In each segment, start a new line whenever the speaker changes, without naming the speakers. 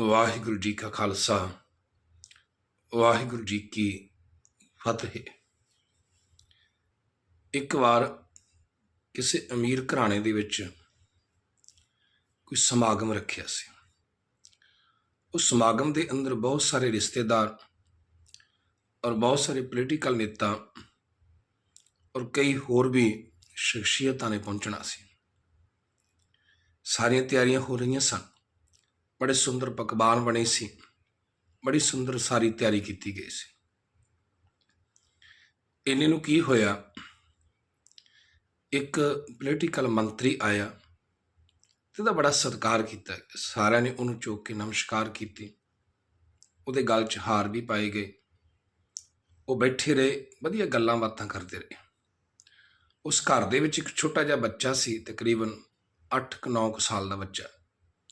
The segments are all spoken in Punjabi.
ਵਾਹਿਗੁਰੂ ਜੀ ਕਾ ਖਾਲਸਾ, ਵਾਹਿਗੁਰੂ ਜੀ ਕੀ ਫਤਿਹ। ਇੱਕ ਵਾਰ ਕਿਸੇ ਅਮੀਰ ਘਰਾਣੇ ਦੇ ਵਿੱਚ ਕੋਈ ਸਮਾਗਮ ਰੱਖਿਆ ਸੀ। ਉਸ ਸਮਾਗਮ ਦੇ ਅੰਦਰ ਬਹੁਤ ਸਾਰੇ ਰਿਸ਼ਤੇਦਾਰ ਔਰ ਬਹੁਤ ਸਾਰੇ ਪੋਲੀਟੀਕਲ ਨੇਤਾ ਔਰ ਕਈ ਹੋਰ ਵੀ ਸ਼ਖਸੀਅਤਾਂ ਨੇ ਪਹੁੰਚਣਾ ਸੀ। ਸਾਰੀਆਂ ਤਿਆਰੀਆਂ ਹੋ ਰਹੀਆਂ ਸਨ। ਬੜੇ ਸੁੰਦਰ ਪਕਵਾਨ ਬਣੇ ਸੀ। ਬੜੀ ਸੁੰਦਰ ਸਾਰੀ ਤਿਆਰੀ ਕੀਤੀ ਗਈ ਸੀ। ਇਹਨੇ ਨੂੰ ਕੀ ਹੋਇਆ? ਇੱਕ ਪੋਲੀਟੀਕਲ ਮੰਤਰੀ ਆਇਆ ਤੇ ਉਹਦਾ ਬੜਾ ਸਤਿਕਾਰ ਕੀਤਾ। ਸਾਰਿਆਂ ਨੇ ਉਹਨੂੰ ਚੁੱਕ ਕੇ ਨਮਸਕਾਰ ਕੀਤੀ। ਉਹਦੇ ਗਲ 'ਚ ਹਾਰ ਵੀ ਪਾਏ ਗਏ। ਉਹ ਬੈਠੇ ਰਹੇ, ਵਧੀਆ ਗੱਲਾਂ ਬਾਤਾਂ ਕਰਦੇ ਰਹੇ। ਉਸ ਘਰ ਦੇ ਵਿੱਚ ਇੱਕ ਛੋਟਾ ਜਿਹਾ ਬੱਚਾ ਸੀ, ਤਕਰੀਬਨ 8-9 ਸਾਲ ਦਾ ਬੱਚਾ।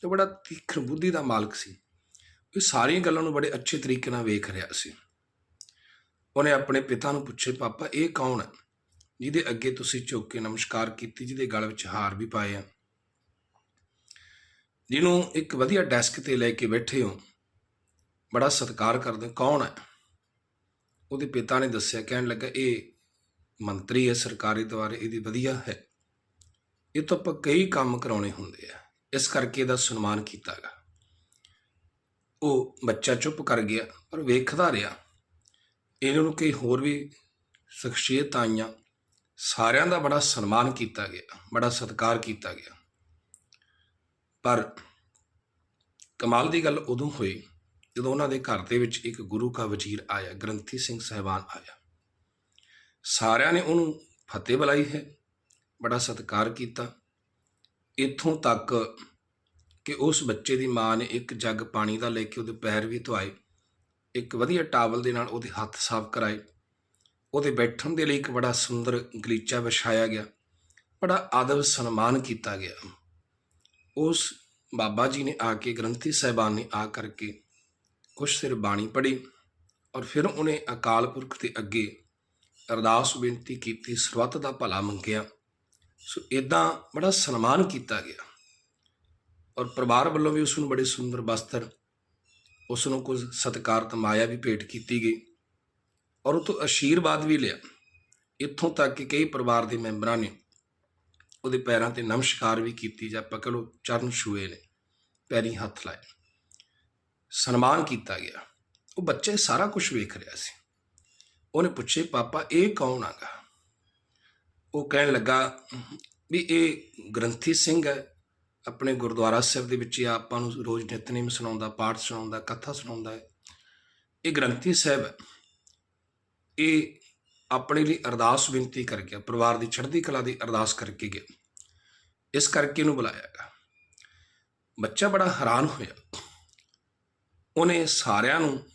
ਤੇ ਬੜਾ ਤੀਖਣ ਬੁੱਧੀ ਦਾ ਮਾਲਕ ਸੀ। ਇਹ ਸਾਰੀਆਂ ਗੱਲਾਂ ਨੂੰ ਬੜੇ ਅੱਛੇ ਤਰੀਕੇ ਨਾਲ ਵੇਖ ਰਿਹਾ ਸੀ। ਉਹਨੇ ਆਪਣੇ ਪਿਤਾ ਨੂੰ ਪੁੱਛੇ ਪਾਪਾ ਇਹ ਕੌਣ ਹੈ? ਜਿਹਦੇ ਅੱਗੇ ਤੁਸੀਂ ਝੁੱਕ ਕੇ ਨਮਸਕਾਰ ਕੀਤੀ ਜਿਹਦੇ ਗਲ ਵਿੱਚ ਹਾਰ ਵੀ ਪਾਏ ਆ। ਜਿਹਨੂੰ ਇੱਕ ਵਧੀਆ ਡੈਸਕ ਤੇ ਲੈ ਕੇ ਬੈਠੇ ਹੋ। ਬੜਾ ਸਤਿਕਾਰ ਕਰਦੇ ਹੋ, ਕੌਣ ਹੈ? ਉਹਦੇ ਪਿਤਾ ਨੇ ਦੱਸਿਆ ਕਹਿਣ ਲੱਗਾ ਇਹ ਮੰਤਰੀ ਹੈ ਸਰਕਾਰੀ ਦੁਆਰੇ ਇਹਦੀ ਵਧੀਆ ਹੈ। ਇਹ ਤੋਂ ਆਪਾਂ ਕਈ ਕੰਮ ਕਰਾਉਣੇ ਹੁੰਦੇ ਆ। ਇਸ ਕਰਕੇ ਇਹਦਾ ਸਨਮਾਨ ਕੀਤਾਗਾ ਉਹ ਬੱਚਾ ਚੁੱਪ ਕਰ ਗਿਆ, ਪਰ ਵੇਖਦਾ ਰਿਹਾ। ਇਹਨਾਂ ਨੂੰ ਕਈ ਹੋਰ ਵੀ ਸ਼ਖਸੀਅਤ ਆਈਆਂ। ਸਾਰਿਆਂ ਦਾ ਬੜਾ ਸਨਮਾਨ ਕੀਤਾ ਗਿਆ, ਬੜਾ ਸਤਿਕਾਰ ਕੀਤਾ ਗਿਆ। ਪਰ ਕਮਾਲ ਦੀ ਗੱਲ ਉਦੋਂ ਹੋਈ ਜਦੋਂ ਉਹਨਾਂ ਦੇ ਘਰ ਦੇ ਵਿੱਚ ਇੱਕ ਗੁਰੂ ਕਾ ਵਜ਼ੀਰ ਆਇਆ, ਗ੍ਰੰਥੀ ਸਿੰਘ ਸਹਿਬਾਨ ਆਇਆ। ਸਾਰਿਆਂ ਨੇ ਉਹਨੂੰ ਫਤਿਹ ਬੁਲਾਈ ਹੈ, ਬੜਾ ਸਤਿਕਾਰ ਕੀਤਾ। ਇੱਥੋਂ ਤੱਕ ਕਿ ਉਸ ਬੱਚੇ ਦੀ ਮਾਂ ਨੇ ਇੱਕ ਜੱਗ ਪਾਣੀ ਦਾ ਲੈ ਕੇ ਉਹਦੇ ਪੈਰ ਵੀ ਧੋਏ ਇੱਕ ਵਧੀਆ ਟਾਵਲ ਦੇ ਨਾਲ ਉਹਦੇ ਹੱਥ ਸਾਫ਼ ਕਰਾਏ। ਉਹਦੇ ਬੈਠਣ ਦੇ ਲਈ ਇੱਕ ਬੜਾ ਸੁੰਦਰ ਗਲੀਚਾ ਵਿਛਾਇਆ ਗਿਆ। ਬੜਾ ਆਦਬ ਸਨਮਾਨ ਕੀਤਾ ਗਿਆ। ਉਸ ਬਾਬਾ ਜੀ ਨੇ ਆ ਕੇ, ਗ੍ਰੰਥੀ ਸਾਹਿਬਾਨ ਨੇ ਆ ਕਰਕੇ ਕੁਛ ਸਿਰ ਬਾਣੀ ਪੜ੍ਹੀ ਔਰ ਫਿਰ ਉਹਨੇ ਅਕਾਲ ਪੁਰਖ ਦੇ ਅੱਗੇ ਅਰਦਾਸ ਬੇਨਤੀ ਕੀਤੀ, ਸਰਬੱਤ ਦਾ ਭਲਾ ਮੰਗਿਆ। ਸੋ ਇਦਾਂ ਬੜਾ ਸਨਮਾਨ ਕੀਤਾ ਗਿਆ। ਔਰ ਪਰਿਵਾਰ ਵੱਲੋਂ ਵੀ ਉਸ ਨੂੰ ਬੜੇ ਸੁੰਦਰ ਵਸਤਰ ਉਸ ਨੂੰ ਕੁਝ ਸਤਿਕਾਰਤ ਮਾਇਆ ਵੀ ਭੇਟ ਕੀਤੀ ਗਈ। ਔਰ ਉਹ ਤੋਂ ਅਸ਼ੀਰਵਾਦ ਵੀ ਲਿਆ। ਇੱਥੋਂ ਤੱਕ ਕਿ ਕਈ ਪਰਿਵਾਰ ਦੇ ਮੈਂਬਰਾਂ ਨੇ ਉਹਦੇ ਪੈਰਾਂ ਤੇ ਨਮਸਕਾਰ ਵੀ ਕੀਤੀ ਜਾਂ ਪਕੜ ਲਓ ਚਰਨ ਛੂਏ ਨੇ, ਪੈਰੀ ਹੱਥ ਲਾਏ। ਸਨਮਾਨ ਕੀਤਾ ਗਿਆ। ਉਹ ਬੱਚੇ ਸਾਰਾ ਕੁਝ ਵੇਖ ਰਿਹਾ ਸੀ। ਉਹਨੇ ਪੁੱਛੇ ਪਾਪਾ, ਇਹ ਕੌਣ ਆਗਾ ਉਹ ਕਹਿਣ ਲੱਗਾ, ਵੀ ਇਹ ਗ੍ਰੰਥੀ ਸਿੰਘ ਹੈ, ਆਪਣੇ ਗੁਰਦੁਆਰਾ ਸਾਹਿਬ ਦੇ ਵਿੱਚ ਆਪਾਂ ਨੂੰ ਰੋਜ਼ ਨਿਤਨੇਮ ਸੁਣਾਉਂਦਾ, ਪਾਠ ਸੁਣਾਉਂਦਾ, ਕਥਾ ਸੁਣਾਉਂਦਾ ਹੈ। ਇਹ ਗ੍ਰੰਥੀ ਸਾਹਿਬ ਹੈ। ਇਹ ਆਪਣੇ ਲਈ ਅਰਦਾਸ ਬੇਨਤੀ ਕਰ ਗਿਆ ਪਰਿਵਾਰ ਦੀ ਚੜ੍ਹਦੀ ਕਲਾ ਦੀ ਅਰਦਾਸ ਕਰਕੇ ਗਿਆ। ਇਸ ਕਰਕੇ ਇਹਨੂੰ ਬੁਲਾਇਆ ਗਿਆ। ਬੱਚਾ ਬੜਾ ਹੈਰਾਨ ਹੋਇਆ। ਉਹਨੇ ਸਾਰਿਆਂ ਨੂੰ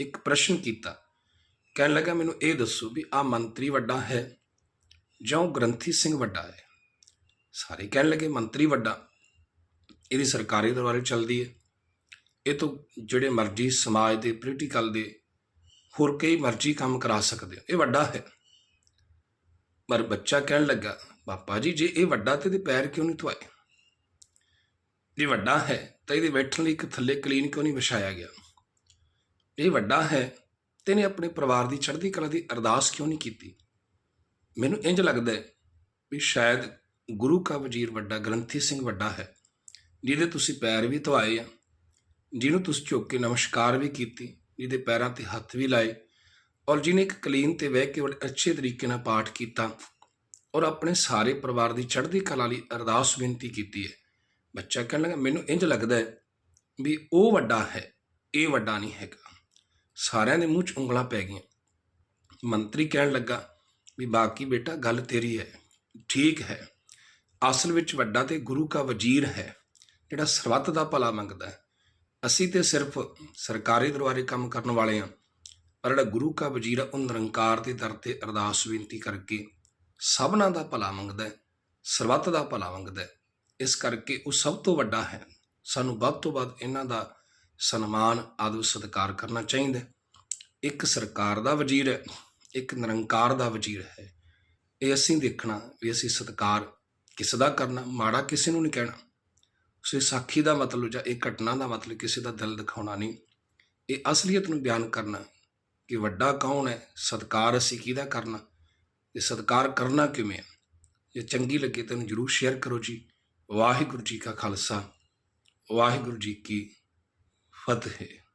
ਇੱਕ ਪ੍ਰਸ਼ਨ ਕੀਤਾ। ਕਹਿਣ ਲੱਗਾ, ਮੈਨੂੰ ਇਹ ਦੱਸੋ ਵੀ ਆ ਮੰਤਰੀ ਵੱਡਾ ਹੈ ਜਾਂ ਉਹ ਗ੍ਰੰਥੀ ਸਿੰਘ ਵੱਡਾ ਹੈ। ਸਾਰੇ ਕਹਿਣ ਲੱਗੇ ਮੰਤਰੀ ਵੱਡਾ। ਇਹਦੀ ਸਰਕਾਰੀ ਦਰਬਾਰੇ ਚੱਲਦੀ ਹੈ। ਇਹ ਤੋਂ ਜਿਹੜੇ ਮਰਜ਼ੀ ਸਮਾਜ ਦੇ ਪੋਲੀਟੀਕਲ ਦੇ ਹੋਰ ਕਈ ਮਰਜ਼ੀ ਕੰਮ ਕਰਾ ਸਕਦੇ ਹੋ। ਇਹ ਵੱਡਾ ਹੈ। ਪਰ ਬੱਚਾ ਕਹਿਣ ਲੱਗਾ ਪਾਪਾ ਜੀ, ਜੇ ਇਹ ਵੱਡਾ ਤੇ ਇਹਦੇ ਪੈਰ ਕਿਉਂ ਨਹੀਂ ਧੁਆਏ ਜੇ ਵੱਡਾ ਹੈ, ਤਾਂ ਇਹਦੇ ਬੈਠਣ ਲਈ ਇੱਕ ਥੱਲੇ ਕਲੀਨ ਕਿਉਂ ਨਹੀਂ ਵਿਛਾਇਆ ਗਿਆ? ਇਹ ਵੱਡਾ ਹੈ, ਤੇ ਨੇ ਆਪਣੇ ਪਰਿਵਾਰ ਦੀ ਚੜ੍ਹਦੀ ਕਲਾ ਦੀ ਅਰਦਾਸ ਕਿਉਂ ਨਹੀਂ ਕੀਤੀ? ਮੈਨੂੰ ਇੰਜ ਲੱਗਦਾ ਹੈ ਵੀ ਸ਼ਾਇਦ ਗੁਰੂ ਕਾ ਵਜ਼ੀਰ ਵੱਡਾ, ਗ੍ਰੰਥੀ ਸਿੰਘ ਵੱਡਾ ਹੈ, ਜਿਹਦੇ ਤੁਸੀਂ ਪੈਰ ਵੀ ਧਵਾਏ ਆ, ਜਿਹਨੂੰ ਤੁਸੀਂ ਝੁੱਕ ਕੇ ਨਮਸਕਾਰ ਵੀ ਕੀਤੀ, ਜਿਹਦੇ ਪੈਰਾਂ ਤੇ ਹੱਥ ਵੀ ਲਾਏ ਔਰ ਜਿਹਨੇ ਇੱਕ ਕਲੀਨ ਤੇ ਬਹਿ ਕੇ ਬੜੇ ਅੱਛੇ ਤਰੀਕੇ ਨਾਲ ਪਾਠ ਕੀਤਾ ਔਰ ਆਪਣੇ ਸਾਰੇ ਪਰਿਵਾਰ ਦੀ ਚੜ੍ਹਦੀ ਕਲਾ ਲਈ ਅਰਦਾਸ ਬੇਨਤੀ ਕੀਤੀ ਹੈ। ਬੱਚਾ ਕਹਿਣ ਲੱਗਾ, ਮੈਨੂੰ ਇੰਜ ਲੱਗਦਾ ਹੈ ਵੀ ਉਹ ਵੱਡਾ ਹੈ, ਇਹ ਵੱਡਾ ਨਹੀਂ ਹੈਗਾ। ਸਾਰਿਆਂ ਦੇ ਮੂੰਹ 'ਚ ਉਂਗਲਾਂ ਪੈ ਗਈਆਂ। ਮੰਤਰੀ ਕਹਿਣ ਲੱਗਾ ਵੀ ਬਾਕੀ ਬੇਟਾ, ਗੱਲ ਤੇਰੀ ਹੈ। ਠੀਕ ਹੈ। ਅਸਲ ਵਿੱਚ ਵੱਡਾ ਤੇ ਗੁਰੂ ਕਾ ਵਜ਼ੀਰ ਹੈ। ਜਿਹੜਾ ਸਰਬੱਤ ਦਾ ਭਲਾ ਮੰਗਦਾ ਹੈ। ਅਸੀਂ ਤੇ ਸਿਰਫ ਸਰਕਾਰੀ ਦਰਬਾਰੇ ਕੰਮ ਕਰਨ ਵਾਲੇ ਹਾਂ। ਪਰ ਜਿਹੜਾ ਗੁਰੂ ਕਾ ਵਜ਼ੀਰ ਹੈ ਉਹ ਨਿਰੰਕਾਰ ਦੇ ਦਰ ਤੇ ਅਰਦਾਸ, ਬੇਨਤੀ ਕਰਕੇ ਸਭਨਾਂ ਦਾ ਭਲਾ ਮੰਗਦਾ ਹੈ। ਸਰਬੱਤ ਦਾ ਭਲਾ ਮੰਗਦਾ ਹੈ। ਇਸ ਕਰਕੇ ਉਹ ਸਭ ਤੋਂ ਵੱਡਾ ਹੈ। ਸਾਨੂੰ ਵੱਧ ਤੋਂ ਵੱਧ ਇਹਨਾਂ ਦਾ ਸਨਮਾਨ ਆਦਰ ਸਤਿਕਾਰ ਕਰਨਾ ਚਾਹੀਦਾ ਇੱਕ ਸਰਕਾਰ ਦਾ ਵਜ਼ੀਰ ਹੈ। ਇੱਕ ਨਿਰੰਕਾਰ ਦਾ ਵਜ਼ੀਰ ਹੈ। ਇਹ ਅਸੀਂ ਦੇਖਣਾ, ਵੀ ਅਸੀਂ ਸਤਿਕਾਰ ਕਿਸ ਦਾ ਕਰਨਾ, ਮਾੜਾ ਕਿਸੇ ਨੂੰ ਨਹੀਂ ਕਹਿਣਾ। ਸੋ ਸਾਖੀ ਦਾ ਮਤਲਬ ਜਾਂ ਇਹ ਘਟਨਾ ਦਾ ਮਤਲਬ ਕਿਸੇ ਦਾ ਦਿਲ ਦਿਖਾਉਣਾ ਨਹੀਂ। ਇਹ ਅਸਲੀਅਤ ਨੂੰ ਬਿਆਨ ਕਰਨਾ ਕਿ ਵੱਡਾ ਕੌਣ ਹੈ, ਸਤਕਾਰ ਅਸੀਂ ਕਿਹਦਾ ਕਰਨਾ, ਤੇ ਸਤਕਾਰ ਕਰਨਾ ਕਿਵੇਂ ਹੈ। ਜੇ ਚੰਗੀ ਲੱਗੇ ਤਾਂ ਇਹਨੂੰ ਜਰੂਰ ਸ਼ੇਅਰ ਕਰੋ ਜੀ। ਵਾਹਿਗੁਰੂ ਜੀ ਕਾ ਖਾਲਸਾ, ਵਾਹਿਗੁਰੂ ਜੀ ਕੀ ਫਤਿਹ।